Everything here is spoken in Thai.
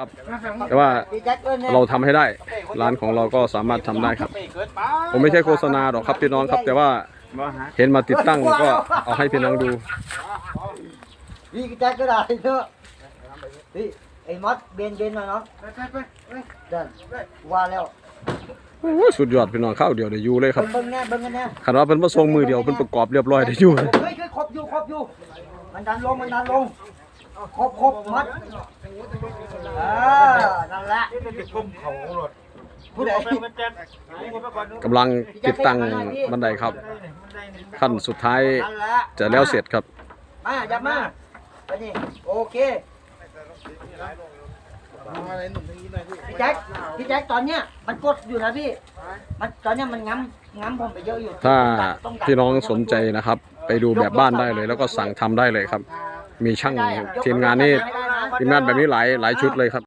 ครับแต่ว่าพี่แจ็คเอิ้นเนี่ยเราทำให้ได้ร้านของเราก็สามารถทำได้ครับ ผมไม่ใช่โฆษณาหรอกครับพี่น้องครับ แต่ว่าเห็นมาติดตั้งก็เอาให้พี่น้องดูพี่แจ็คก็ได้เนอะพี่ไอ้มอสเบนเบนมาเนาะเดินว่าแล้วโอ้ยสุดยอดพี่น้องข้าวเดียวได้อยู่เลยครับเบิ่งเบิ่งแน่เบิ่งกันแน่คันว่าเป็นมาส่งมือเดียวเป็นประกอบเรียบร้อยได้อยู่เลยเฮ้ยเฮ้ยครบอยู่ครบอยู่มันดันลงมันดันลง ครบครบมัดอ่านั่นแหละผู้ใดกำลังติดตั้งบันไดครับ ขั้นสุดท้ายนั่นแหละจะแล้วเสร็จครับ มาจับมาไปนี่โอเคพี่แจ็คพี่แจ็คตอนเนี้ยมันกดอยู่นะพี่ มันตอนเนี้ยมันง้ำง้ำผมไปเยอะอยู่ ถ้าต้ดัพี่น้องสนใจนะครับ ไปดูแบบบ้านได้เลย แล้วก็สั่งทำได้เลยครับ มีช่างทีมงานนี่ทีมงานแบบนี้หลายหลายชุดเลยครับ